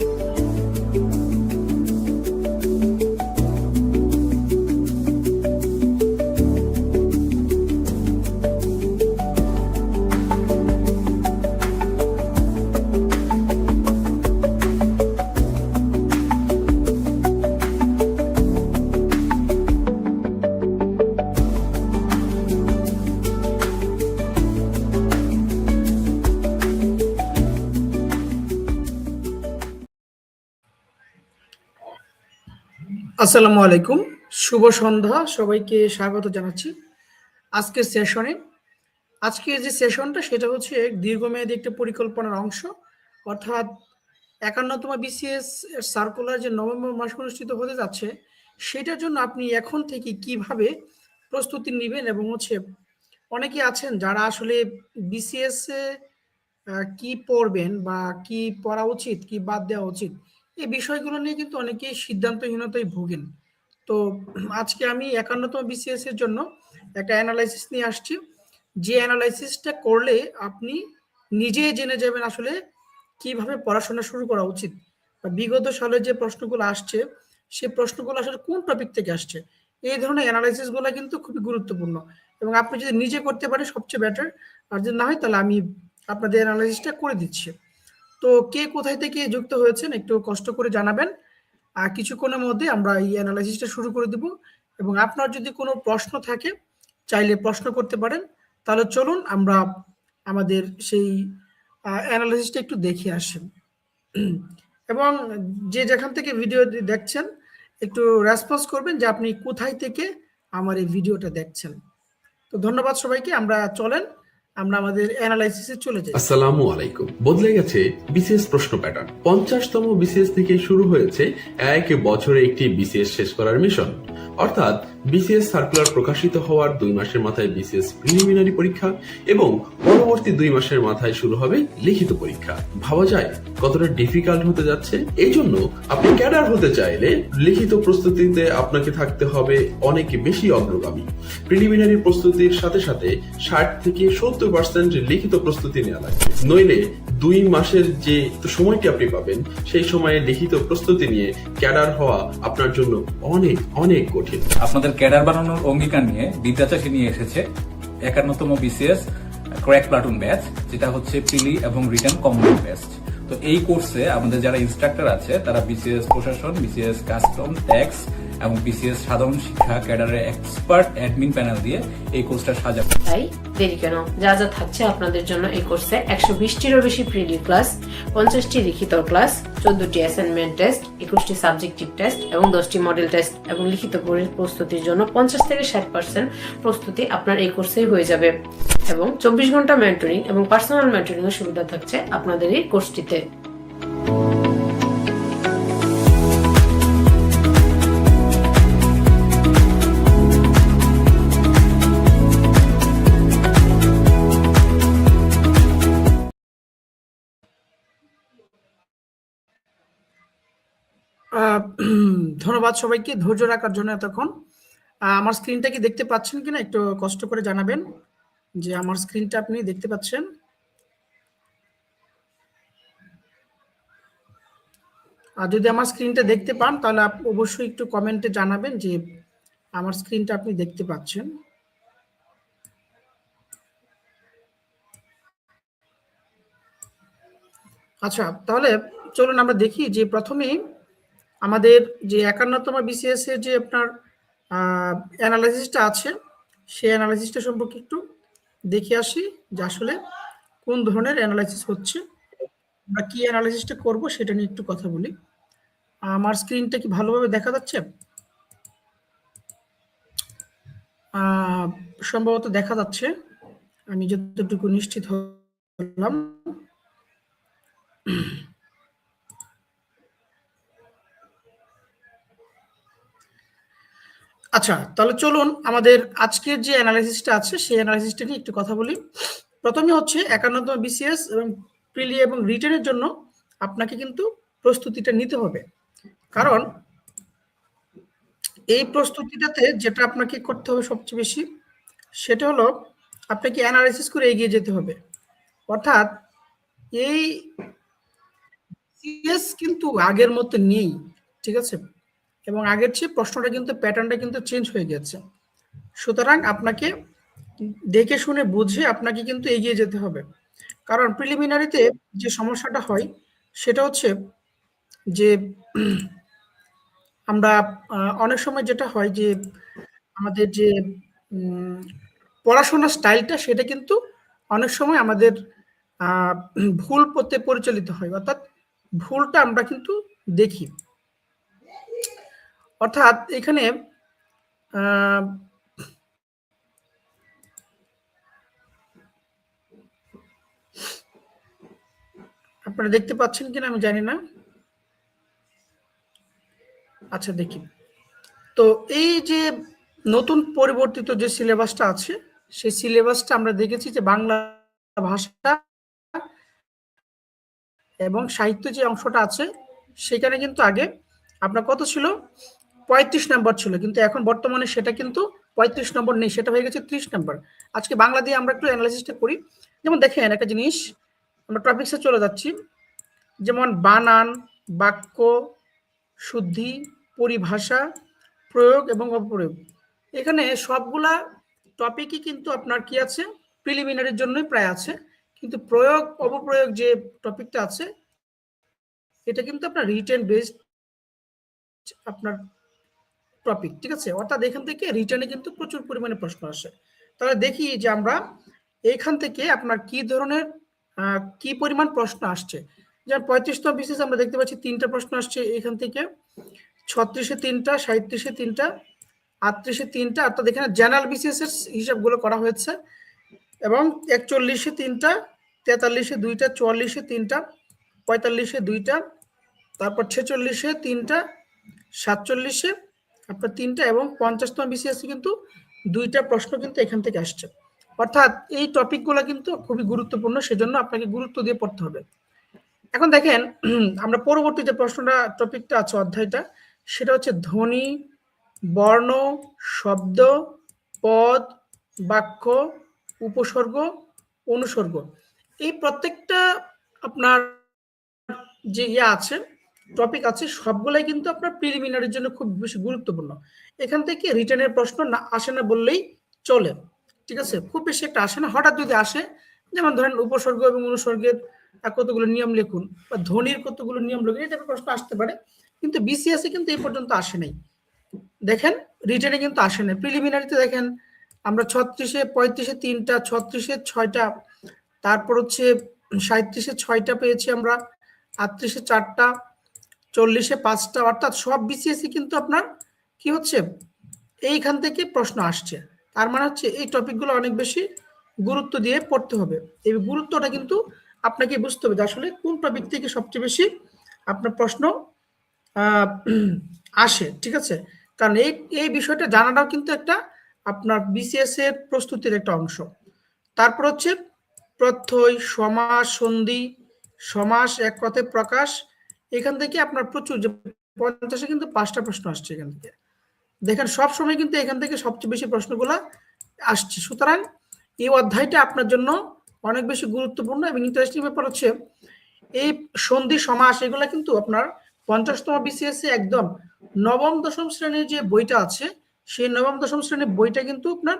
you আসসালামু আলাইকুম। শুভ সন্ধ্যা। সবাইকে স্বাগত জানাচ্ছি আজকের সেশনে আজকের যে সেশনটা সেটা হচ্ছে দীর্ঘমেয়াদী একটা পরিকল্পনার অংশ। অর্থাৎ একান্নতম বিসিএস সার্কুলার যে নভেম্বর মাস অনুষ্ঠিত হতে যাচ্ছে, সেটার জন্য আপনি এখন থেকে কীভাবে প্রস্তুতি নেবেন এবং হচ্ছে অনেকে আছেন যারা আসলে বিসিএস এ কি পড়বেন বা কি পড়া উচিত, কি বাদ দেওয়া উচিত এই বিষয়গুলো নিয়ে কিন্তু অনেকেই সিদ্ধান্তহীনতায় ভোগেন। তো আজকে আমি একান্নতম বিসিএস এর জন্য একটা অ্যানালাইসিস নিয়ে আসছি। যে অ্যানালাইসিসটা করলে আপনি নিজে জেনে যাবেন আসলে কীভাবে পড়াশোনা শুরু করা উচিত। বা বিগত সালে যে প্রশ্নগুলো আসছে সেই প্রশ্নগুলো আসলে কোন টপিক থেকে আসছে? এই ধরনের অ্যানালাইসিসগুলো কিন্তু খুবই গুরুত্বপূর্ণ। এবং আপনি যদি নিজে করতে পারেন, সবচেয়ে বেটার আর যদি না হয়, তাহলে আমি আপনাদের অ্যানালাইসিসটা করে দিচ্ছি। তো কে কোথায় থেকে যুক্ত হয়েছেন একটু কষ্ট করে জানাবেন। আর কিছুক্ষণের মধ্যে আমরা এই অ্যানালাইসিসটা শুরু করে দেব এবং আপনার যদি কোনো প্রশ্ন থাকে, চাইলে প্রশ্ন করতে পারেন, তাহলে চলুন আমরা আমাদের সেই অ্যানালাইসিসটা একটু দেখে আসি। এবং যে যেখান থেকে ভিডিও দেখছেন, একটু রেসপন্স করবেন যে আপনি কোথায় থেকে আমার এই ভিডিওটা দেখছেন। তো ধন্যবাদ সবাইকে, আমরা চলেন। আমরা আমাদের অ্যানালাইসিসে চলে যাই। আসসালামু আলাইকুম। বদলে গেছে বিসিএস প্রশ্ন প্যাটার্ন পঞ্চাশতম বিসিএস থেকে শুরু হয়েছে এক বছরে একটি বিসিএস শেষ করার মিশন অর্থাৎ বিসিএস সার্কুলার প্রকাশিত হওয়ার দুই মাসের মাথায় বিসিএস প্রিলিমিনারি পরীক্ষা এবং পরবর্তী দুই মাসের মাথায় শুরু হবে লিখিত পরীক্ষা। ভাবা যায় কতটা ডিফিকাল্ট হতে যাচ্ছে? এই জন্য আপনি ক্যাডার হতে চাইলে লিখিত প্রস্তুতিতে আপনাকে থাকতে হবে অনেক বেশি অগ্রগামী। প্রিলিমিনারি প্রস্তুতির সাথে সাথে ষাট থেকে সত্তর লিখিত প্রস্তুতি নেওয়া লাগবে। নইলে দুই মাসের যে সময়টি আপনি পাবেন, সেই সময়ে লিখিত প্রস্তুতি নিয়ে ক্যাডার হওয়া আপনার জন্য অনেক অনেক কঠিন। আপনাদের ক্যাডার বানানোর অঙ্গীকার নিয়ে বিদ্যাচাষী নিয়ে এসেছে একান্নতম বিসিএস ক্র্যাক প্লাটুন ব্যাচ, যেটা হচ্ছে প্রিলি এবং রিটার্ন বেস্ট তো এই কোর্সে আমাদের যারা ইনস্ট্রাক্টর আছে, তারা বিসিএস প্রশাসন, বিসিএস কাস্টম ট্যাক্স এবং বিসিএস সাধারণ শিক্ষা ক্যাডারের এক্সপার্ট অ্যাডমিন প্যানেল দিয়ে এই কোর্সটা সাজাবে। তাই দেরি কেন? যা যা থাকছে আপনাদের জন্য এই কোর্সে একশো বিশটিরও বেশি প্রিলি ক্লাস পঞ্চাশটি লিখিত ক্লাস চোদ্দটি অ্যাসাইনমেন্ট টেস্ট একুশটি সাবজেক্টিভ টেস্ট এবং দশটি মডেল টেস্ট এবং লিখিত প্রস্তুতির জন্য পঞ্চাশ থেকে ষাট পার্সেন্ট প্রস্তুতি আপনার এই কোর্সেই হয়ে যাবে। এবং চব্বিশ ঘণ্টা মেন্টরিং এবং পার্সোনাল মেন্টরিং এর সুবিধা থাকছে আপনাদের এই কোর্সটিতে। ধন্যবাদ সবাইকে, ধৈর্য রাখার জন্য এতক্ষণ। আমার স্ক্রিনটা কি দেখতে পাচ্ছেন কিনা একটু কষ্ট করে জানাবেন, যে আমার স্ক্রিনটা আপনি দেখতে পাচ্ছেন। আর যদি আমার স্ক্রিনটা দেখতে পান, তাহলে অবশ্যই একটু কমেন্টে জানাবেন যে আমার স্ক্রিনটা আপনি দেখতে পাচ্ছেন। আচ্ছা তাহলে চলুন আমরা দেখি যে প্রথমেই আমাদের যে একান্নতম বিসিএস এর যে আপনার অ্যানালাইসিসটা আছে, সেই অ্যানালাইসিসটা সম্পর্কে একটু দেখে আসি যে আসলে কোন ধরনের অ্যানালাইসিস হচ্ছে আমরা কি অ্যানালাইসিসটা করব সেটা নিয়ে একটু কথা বলি। আমার স্ক্রিনটা কি ভালোভাবে দেখা যাচ্ছে? সম্ভবত দেখা যাচ্ছে। আমি যতটুকু নিশ্চিত হলাম। আচ্ছা তাহলে চলুন আমাদের আজকের যে অ্যানালাইসিসটা আছে, সেই অ্যানালাইসিসটা নিয়ে একটু কথা বলি। প্রথমে হচ্ছে একান্নতম বিসিএস এবং প্রিলি এবং রিটার্নের জন্য আপনাকে কিন্তু প্রস্তুতিটা নিতে হবে। কারণ এই প্রস্তুতিটাতে যেটা আপনাকে করতে হবে সবচেয়ে বেশি, সেটা হলো আপনাকে অ্যানালাইসিস করে এগিয়ে যেতে হবে। অর্থাৎ এই বিসিএস কিন্তু আগের মতো নেই, ঠিক আছে? এবং আগের চেয়ে প্রশ্নটা কিন্তু প্যাটার্নটা কিন্তু চেঞ্জ হয়ে গেছে। সুতরাং আপনাকে দেখে শুনে বুঝে আপনাকে কিন্তু এগিয়ে যেতে হবে। কারণ প্রিলিমিনারিতে যে সমস্যাটা হয়, সেটা হচ্ছে যে আমরা অনেক সময় যেটা হয় যে আমাদের যে পড়াশোনার স্টাইলটা সেটা কিন্তু অনেক সময় আমাদের ভুল পথে পরিচালিত হয়। অর্থাৎ ভুলটা আমরা কিন্তু দেখি। অর্থাৎ এখানে আপনারা দেখতে পাচ্ছেন কিনা আমি জানি না। আচ্ছা দেখি। তো এই যে নতুন পরিবর্তিত যে সিলেবাসটা আছে, সেই সিলেবাসটা আমরা দেখেছি যে বাংলা ভাষা এবং সাহিত্য যে অংশটা আছে, সেখানে কিন্তু আগে আপনার কত ছিল? পঁয়ত্রিশ নম্বর ছিল, কিন্তু এখন বর্তমানে সেটা কিন্তু পঁয়ত্রিশ নম্বর নেই, সেটা হয়ে গেছে ত্রিশ নম্বর। আজকে বাংলা দিয়ে আমরা একটু অ্যানালাইসিসটা করি। যেমন দেখেন একটা জিনিস, আমরা টপিক্সে চলে যাচ্ছি। যেমন বানান, বাক্য, শুদ্ধি, পরিভাষা, প্রয়োগ এবং অপপ্রয়োগ। এখানে সবগুলা টপিকই কিন্তু আপনার কি আছে? প্রিলিমিনারির জন্যই প্রায় আছে। কিন্তু প্রয়োগ, অপপ্রয়োগ যে টপিকটা আছে, এটা কিন্তু আপনার রিটেন বেসড আপনার টপিক ঠিক আছে? অর্থাৎ এখান থেকে রিটার্নে কিন্তু প্রচুর পরিমাণে প্রশ্ন আসে। তাহলে দেখি যে আমরা এখান থেকে আপনার কি ধরনের কি পরিমাণ প্রশ্ন আসছে? যেমন পঁয়ত্রিশতম বিশেষ আমরা দেখতে পাচ্ছি তিনটা প্রশ্ন আসছে এখান থেকে। ছত্রিশে তিনটা সাঁত্রিশে তিনটা, আটত্রিশে তিনটা, অর্থাৎ এখানে জেনারেল বিসিএস এর হিসাবগুলো করা হয়েছে। এবং একচল্লিশে তিনটা, তেতাল্লিশে দুইটা, চুয়াল্লিশে তিনটা, পঁয়তাল্লিশে দুইটা, তারপর ছেচল্লিশে তিনটা, সাতচল্লিশে আপনার তিনটা এবং পঞ্চাশতম বিসিএস কিন্তু দুইটা প্রশ্ন কিন্তু এখান থেকে আসছে। অর্থাৎ এই টপিকগুলো কিন্তু খুবই গুরুত্বপূর্ণ, সেজন্য আপনাকে গুরুত্ব দিয়ে পড়তে হবে। এখন দেখেন, আমরা পরবর্তী যে প্রশ্নটা টপিকটা আছে, অধ্যায়টা, সেটা হচ্ছে ধ্বনি, বর্ণ, শব্দ, পদ, বাক্য, উপসর্গ, অনুসর্গ। এই প্রত্যেকটা আপনার যে ইয়ে আছে টপিক আছে, সবগুলাই কিন্তু আপনার প্রিলিমিনারির জন্য খুব বেশি গুরুত্বপূর্ণ। এখান থেকে রিটার্নের প্রশ্ন না আসে না বললেই চলে, ঠিক আছে? খুব বেশি একটা আসে না, হঠাৎ যদি আসে, যেমন ধরেন উপসর্গ এবং অনুসর্গের কতগুলো নিয়ম লিখুন বা ধ্বনির কতগুলো নিয়ম লিখুন টাইপের প্রশ্ন আসতে পারে, কিন্তু বিসিএসে কিন্তু এই পর্যন্ত আসে নাই। দেখেন রিটার্নে কিন্তু আসে নাই। প্রিলিমিনারিতে দেখেন, আমরা ছত্রিশে, পঁয়ত্রিশে তিনটা, ছত্রিশে ছয়টা, তারপর হচ্ছে সাঁত্রিশে ছয়টা পেয়েছি আমরা, আটত্রিশে চারটা চল্লিশে পাঁচটা, অর্থাৎ সব বিসিএসি কিন্তু আপনার কি হচ্ছে? এইখান থেকে প্রশ্ন আসছে। তার মানে হচ্ছে এই টপিকগুলো অনেক বেশি গুরুত্ব দিয়ে পড়তে হবে। এই গুরুত্বটা কিন্তু আপনাকে বুঝতে হবে যে আসলে কোন টপিক থেকে সবচেয়ে বেশি আপনার প্রশ্ন আসে, ঠিক আছে? কারণ এই এই বিষয়টা জানাটাও কিন্তু একটা আপনার বিসিএস এর প্রস্তুতির একটা অংশ। তারপর হচ্ছে প্রত্যয়, সমাস, সন্ধি, সমাস এক কথায় প্রকাশ এখান থেকে আপনার প্রচুর যে পঞ্চাশে কিন্তু পাঁচটা প্রশ্ন আসছে এখান থেকে। দেখেন, সব সময় কিন্তু এখান থেকে সবচেয়ে বেশি প্রশ্নগুলো আসছে। সুতরাং এই অধ্যায়টা আপনার জন্য অনেক বেশি গুরুত্বপূর্ণ এবং ইন্টারেস্টিং ব্যাপার হচ্ছে, এই সন্ধি সমাস এগুলো কিন্তু আপনার পঞ্চাশতম বিসিএস একদম নবম, দশম শ্রেণির যে বইটা আছে, সেই নবম, দশম শ্রেণির বইটা কিন্তু আপনার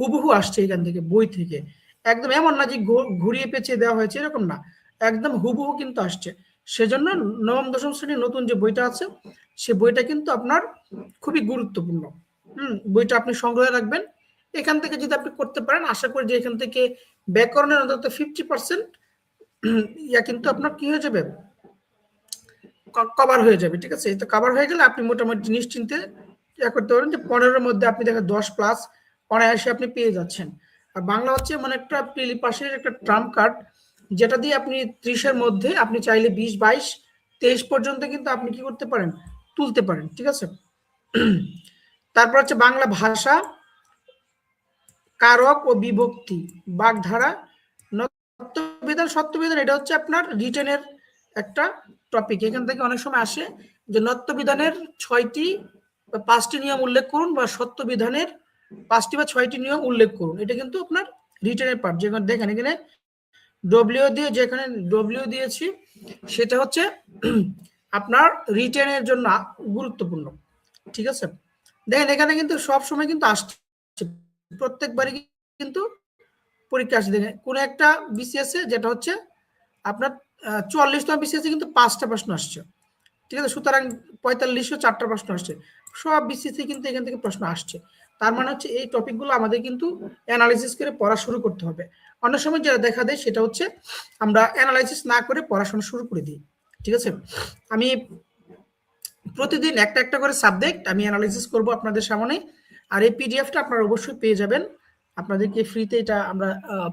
হুবহু আসছে এখান থেকে, বই থেকে। একদম এমন না যে ঘুরিয়ে পেঁচিয়ে দেওয়া হয়েছে, এরকম না। একদম হুবহু কিন্তু আসছে। সেজন্য নবম, দশম শ্রেণির নতুন যে বইটা আছে, সে বইটা কিন্তু আপনার খুবই গুরুত্বপূর্ণ। হুম, বইটা আপনি সংগ্রহে রাখবেন। এখান থেকে যদি আপনি করতে পারেন, আশা করি যে এখান থেকে ব্যাকরণের অন্তত ফিফটি পার্সেন্ট ইয়া কিন্তু আপনার কি হয়ে যাবে? কভার হয়ে যাবে, ঠিক আছে? তো কভার হয়ে গেলে আপনি মোটামুটি নিশ্চিন্তে ইয়া করতে পারেন যে পনেরোর মধ্যে আপনি দেখেন দশ প্লাস অনায়াসে আপনি পেয়ে যাচ্ছেন। আর বাংলা হচ্ছে মানে একটা পাশের একটা ট্রাম্প কার্ড যেটা দিয়ে আপনি ত্রিশের মধ্যে আপনি চাইলে বিশ, বাইশ, তেইশ পর্যন্ত কিন্তু আপনি কি করতে পারেন? তুলতে পারেন, ঠিক আছে? তারপর হচ্ছে বাংলা ভাষা, কারক ও বিভক্তি, বাগধারা নত্যবিধান সত্যবিধান এটা হচ্ছে আপনার রিটেনের একটা টপিক এখান থেকে অনেক সময় আসে যে নত্যবিধানের ছয়টি বা পাঁচটি নিয়ম উল্লেখ করুন বা সত্যবিধানের পাঁচটি বা ছয়টি নিয়ম উল্লেখ করুন। এটা কিন্তু আপনার রিটেনের পার্ট যেখানে দেখেন, এখানে ডব্লিউ দিয়ে যেখানে ডব্লিউ দিয়েছি, সেটা হচ্ছে আপনার রিটেনের জন্য গুরুত্বপূর্ণ। ঠিক আছে? দেখেন, এখানে কিন্তু সব সময় কিন্তু আসছে। প্রত্যেকবারই কিন্তু পরীক্ষা আসছে। দেখেন, কোন একটা বিসিএস এ যেটা হচ্ছে আপনার চুয়াল্লিশতম বিসিএস কিন্তু পাঁচটা প্রশ্ন আসছে। ঠিক আছে? সুতরাং পঁয়তাল্লিশশো চারটা প্রশ্ন আসছে। সব বিসিএস কিন্তু এখান থেকে প্রশ্ন আসছে। তার মানে হচ্ছে এই টপিকগুলো আমাদের কিন্তু অ্যানালাইসিস করে পড়া শুরু করতে হবে। অনেক সময় যেটা দেখা দেয় সেটা হচ্ছে আমরা অ্যানালাইসিস না করে পড়াশোনা শুরু করে দিই, ঠিক আছে? আমি প্রতিদিন একটা একটা করে সাবজেক্ট আমি অ্যানালাইসিস করব আপনাদের সামনে আর এই পিডিএফটা আপনারা অবশ্যই পেয়ে যাবেন। আপনাদেরকে ফ্রিতে এটা আমরা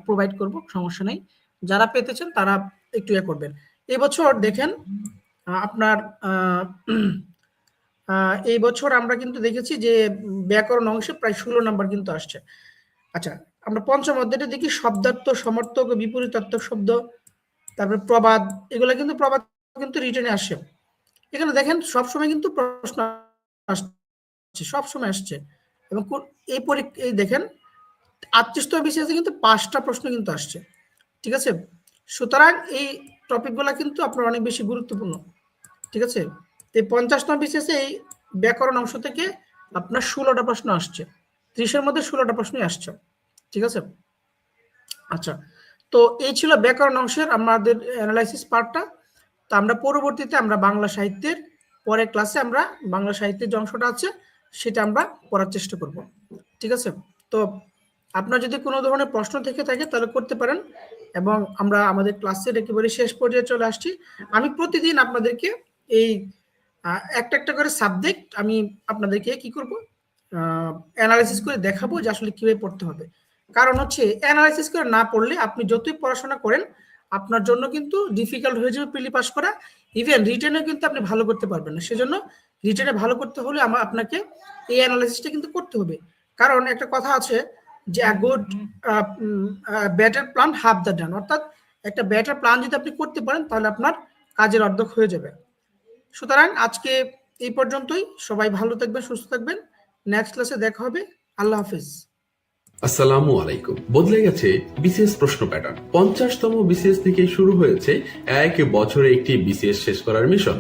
প্রোভাইড করব, সমস্যা নেই। যারা পেতে চান তারা একটু ইয়ে করবেন। এবছর দেখেন আপনার এই বছর আমরা কিন্তু দেখেছি যে ব্যাকরণ অংশে প্রায় ষোলো নাম্বার কিন্তু আসছে। আচ্ছা আমরা পঞ্চম অধ্যায়টা দেখি, শব্দার্থ, সমর্থক ও বিপরীতার্থক শব্দ, তারপরে প্রবাদ, এগুলো কিন্তু প্রবাদ কিন্তু রিটার্নে আসে। এখানে দেখেন, সবসময় কিন্তু প্রশ্ন আসছে, সবসময় আসছে। এবং এই পরীক্ষা এই দেখেন আটত্রিশতম বিসিএসে কিন্তু পাঁচটা প্রশ্ন কিন্তু আসছে। ঠিক আছে? সুতরাং এই টপিকগুলো কিন্তু আপনার অনেক বেশি গুরুত্বপূর্ণ। ঠিক আছে? তো এই পঞ্চাশতম বিসিএসে এই ব্যাকরণ অংশ থেকে আপনার ষোলোটা প্রশ্ন আসছে। ত্রিশের মধ্যে ষোলোটা প্রশ্নই আসছে। ঠিক আছে? আচ্ছা তো এই ছিল ব্যাকরণ অংশের আমাদের অ্যানালাইসিস পার্টটা তো আমরা পরবর্তীতে আমরা বাংলা সাহিত্যের পরের ক্লাসে আমরা বাংলা সাহিত্যের যে অংশটা আছে, সেটা আমরা পড়ার চেষ্টা করব। ঠিক আছে? তো আপনার যদি কোনো ধরনের প্রশ্ন থেকে থাকে, তাহলে করতে পারেন এবং আমরা আমাদের ক্লাসের একেবারে শেষ পর্যায়ে চলে আসছি। আমি প্রতিদিন আপনাদেরকে এই একটা একটা করে সাবজেক্ট আমি আপনাদেরকে কি করব? অ্যানালাইসিস করে দেখাবো যে আসলে কীভাবে পড়তে হবে। কারণ হচ্ছে অ্যানালাইসিস করে না পড়লে আপনি যতই পড়াশোনা করেন আপনার জন্য কিন্তু ডিফিকাল্ট হয়ে যাবে প্রিলি পাস করা। ইভেন রিটেনে কিন্তু আপনি ভালো করতে পারবেন না। সেজন্য রিটেনে ভালো করতে হলে আমার আপনাকে এই অ্যানালাইসিসটা কিন্তু করতে হবে। কারণ একটা কথা আছে যে good better plan half the done অর্থাৎ একটা ব্যাটার প্ল্যান যদি আপনি করতে পারেন তাহলে আপনার কাজের অর্ধেক হয়ে যাবে। সুতরাং আজকে এই পর্যন্তই। সবাই ভালো থাকবেন, সুস্থ থাকবেন। নেক্সট ক্লাসে দেখা হবে। আল্লাহ হাফিজ। আসসালামু আলাইকুম। বদলে গেছে বিসিএস প্রশ্ন প্যাটার্ন পঞ্চাশতম বিসিএস থেকে শুরু হয়েছে এক বছরে একটি বিসিএস শেষ করার মিশন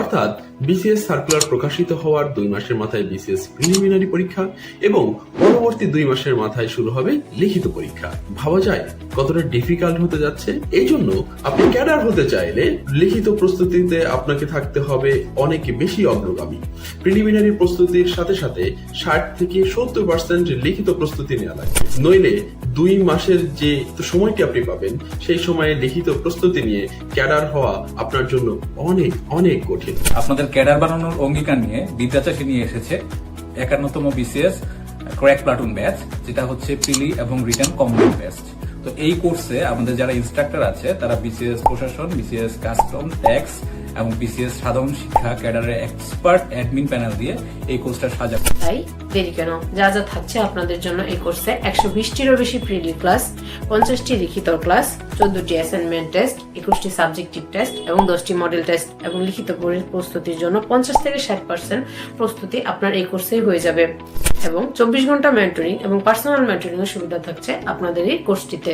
অর্থাৎ বিসিএস সার্কুলার প্রকাশিত হওয়ার দুই মাসের মাথায় বিসিএস প্রিলিমিনারি পরীক্ষা এবং পরবর্তী দুই মাসের মাথায় শুরু হবে লিখিত পরীক্ষা। ভাবা যায় কতটা ডিফিকাল্ট হতে যাচ্ছে। এই জন্য আপনি ক্যাডার হতে চাইলে লিখিত প্রস্তুতিতে আপনাকে থাকতে হবে অনেক বেশি অগ্রগামী। প্রিলিমিনারি প্রস্তুতির সাথে সাথে ষাট থেকে সত্তর পার্সেন্ট লিখিত প্রস্তুতি নেওয়া লাগবে। নইলে দুই মাসের যে সময়টি আপনি পাবেন, সেই সময়ে লিখিত প্রস্তুতি নিয়ে ক্যাডার হওয়া আপনার জন্য অনেক অনেক কঠিন। আপনাদের ক্যাডার বানানোর অঙ্গীকার নিয়ে বিদ্যা চাষি নিয়ে এসেছে একান্নতম বিসিএস ক্র্যাক প্লাটুন ব্যাচ, যেটা হচ্ছে পিলি এবং রিটার্ন কমন ব্যাচ। তো এই কোর্সে আমাদের যারা ইনস্ট্রাক্টর আছে, তারা বিসিএস প্রশাসন, বিসিএস কাস্টম, ট্যাক্স এবং বিসিএস সাধারণ শিক্ষা ক্যাডারের এক্সপার্ট অ্যাডমিন প্যানেল দিয়ে এই কোর্সটা সাজাবে। তাই দেরি কেন? যা যা থাকছে আপনাদের জন্য এই কোর্সে একশো বিশটিরও বেশি প্রিলি ক্লাস পঞ্চাশটি লিখিত ক্লাস চোদ্দটি অ্যাসাইনমেন্ট টেস্ট একুশটি সাবজেক্টিভ টেস্ট এবং দশটি মডেল টেস্ট এবং লিখিত পরি- প্রস্তুতির জন্য পঞ্চাশ থেকে ষাট পার্সেন্ট প্রস্তুতি আপনার এই কোর্সেই হয়ে যাবে। এবং চব্বিশ ঘণ্টা মেন্টরিং এবং পার্সোনাল মেন্টরিং এর সুবিধা থাকছে আপনাদের এই কোর্সটিতে